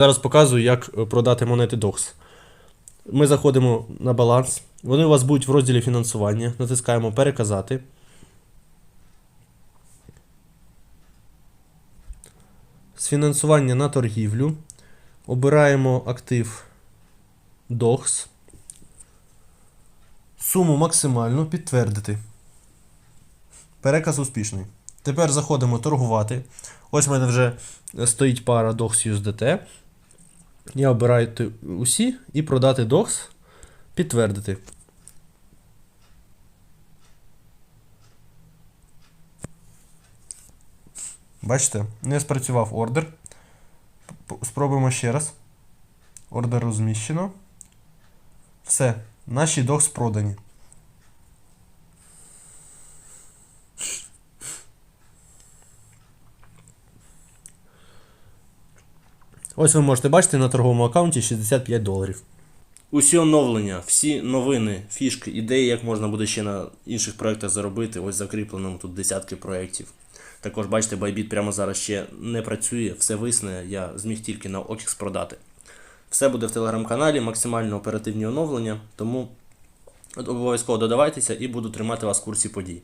Зараз показую, як е, продати монети DOX. Ми заходимо на баланс. Вони у вас будуть в розділі фінансування. Натискаємо Переказати. З фінансування на торгівлю. Обираємо актив DOX. Суму максимальну підтвердити. Переказ успішний. Тепер заходимо торгувати. Ось в мене вже стоїть пара DOX USDT. Я обираю усі і продати докс. підтвердити. Бачите, не спрацював ордер. Спробуємо ще раз. Ордер розміщено. Все, наші докс продані. Ось ви можете бачити на торговому аккаунті 65 доларів. Усі оновлення, всі новини, фішки, ідеї, як можна буде ще на інших проєктах заробити. Ось закріпленому тут десятки проєктів. Також бачите, Bybit прямо зараз ще не працює, все висне, я зміг тільки на OKX продати. Все буде в телеграм-каналі, максимально оперативні оновлення, тому обов'язково додавайтеся і буду тримати вас в курсі подій.